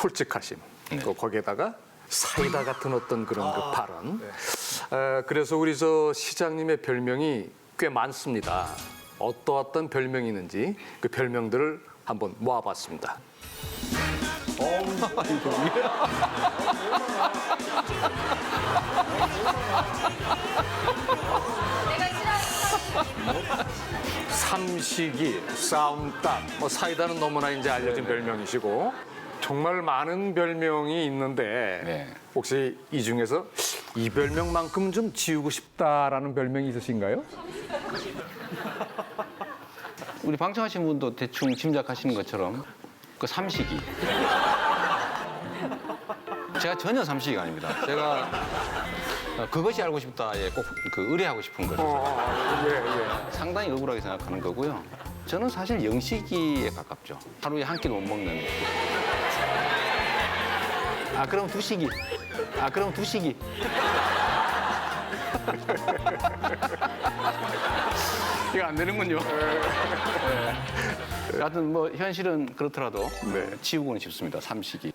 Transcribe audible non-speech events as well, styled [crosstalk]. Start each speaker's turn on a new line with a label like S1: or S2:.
S1: 솔직하심,
S2: 네.
S1: 또 거기에다가 사이다 같은 어떤 그런
S2: 아,
S1: 그 발언.
S2: 네.
S1: 에, 그래서 우리 저 시장님의 별명이 꽤 많습니다. 어떠어떤 별명이 있는지 그 별명들을 한번 모아봤습니다. [laughs] 삼식이, 싸움딱, 뭐 사이다는 너무나 이제 알려진 별명이시고 정말 많은 별명이 있는데
S2: 네.
S1: 혹시 이 중에서 이 별명만큼 좀 지우고 싶다라는 별명이 있으신가요?
S2: 우리 방청하신 분도 대충 짐작하시는 것처럼 그 삼식이. 제가 전혀 삼식이가 아닙니다. 제가 어, 그것이 알고 싶다에 꼭 그 의뢰하고 싶은 거죠.
S1: 예, 예.
S2: 상당히 억울하게 생각하는 거고요. 저는 사실 영식이에 가깝죠. 하루에 한 끼도 못 먹는. 아 그럼 두 식이. 아 그럼 두 식이. [laughs] 이거 안 되는군요. 네. 하여튼 뭐 현실은 그렇더라도
S1: 네.
S2: 치우고는 싶습니다. 삼식이.